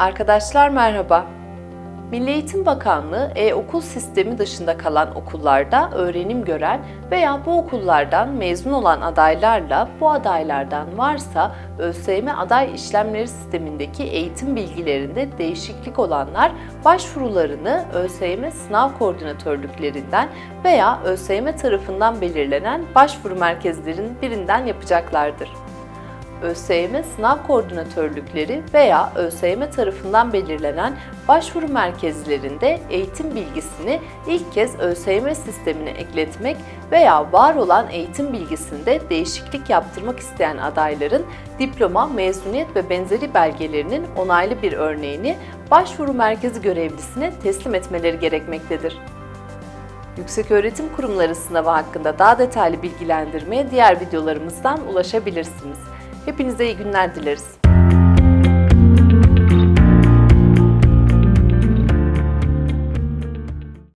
Arkadaşlar merhaba. Milli Eğitim Bakanlığı e-okul sistemi dışında kalan okullarda öğrenim gören veya bu okullardan mezun olan adaylarla bu adaylardan varsa ÖSYM aday işlemleri sistemindeki eğitim bilgilerinde değişiklik olanlar başvurularını ÖSYM sınav koordinatörlüklerinden veya ÖSYM tarafından belirlenen başvuru merkezlerinin birinden yapacaklardır. ÖSYM sınav koordinatörlükleri veya ÖSYM tarafından belirlenen başvuru merkezlerinde eğitim bilgisini ilk kez ÖSYM sistemine ekletmek veya var olan eğitim bilgisinde değişiklik yaptırmak isteyen adayların diploma, mezuniyet ve benzeri belgelerinin onaylı bir örneğini başvuru merkezi görevlisine teslim etmeleri gerekmektedir. Yükseköğretim Kurumları sınavı hakkında daha detaylı bilgilendirmeye diğer videolarımızdan ulaşabilirsiniz. Hepinize iyi günler dileriz.